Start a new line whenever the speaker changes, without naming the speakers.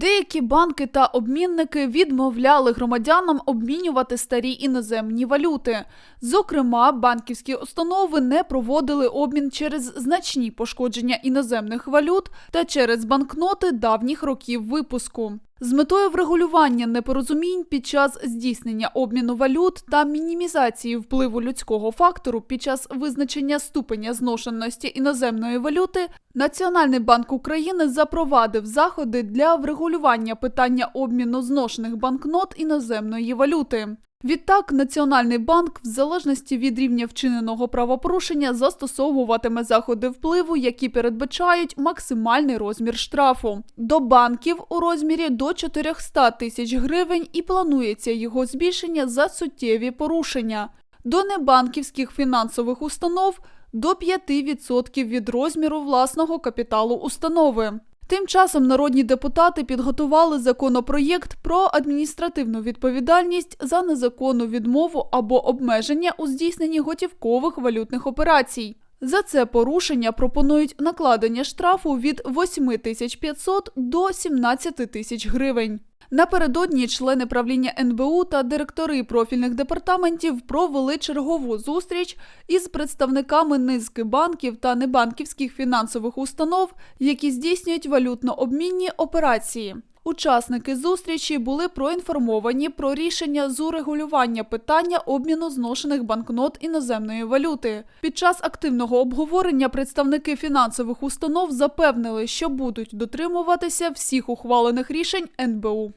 Деякі банки та обмінники відмовляли громадянам обмінювати старі іноземні валюти. Зокрема, банківські установи не проводили обмін через значні пошкодження іноземних валют та через банкноти давніх років випуску. З метою врегулювання непорозумінь під час здійснення обміну валют та мінімізації впливу людського фактору під час визначення ступеня зношеності іноземної валюти, Національний банк України запровадив заходи для врегулювання питання обміну зношених банкнот іноземної валюти. Відтак, Національний банк, в залежності від рівня вчиненого правопорушення, застосовуватиме заходи впливу, які передбачають максимальний розмір штрафу до банків у розмірі до 400 тисяч гривень і планується його збільшення за суттєві порушення. До небанківських фінансових установ до 5% від розміру власного капіталу установи. Тим часом народні депутати підготували законопроєкт про адміністративну відповідальність за незаконну відмову або обмеження у здійсненні готівкових валютних операцій. За це порушення пропонують накладення штрафу від 8500 до 17 тисяч гривень. Напередодні члени правління НБУ та директори профільних департаментів провели чергову зустріч із представниками низки банків та небанківських фінансових установ, які здійснюють валютно-обмінні операції. Учасники зустрічі були проінформовані про рішення з урегулювання питання обміну зношених банкнот іноземної валюти. Під час активного обговорення представники фінансових установ запевнили, що будуть дотримуватися всіх ухвалених рішень НБУ.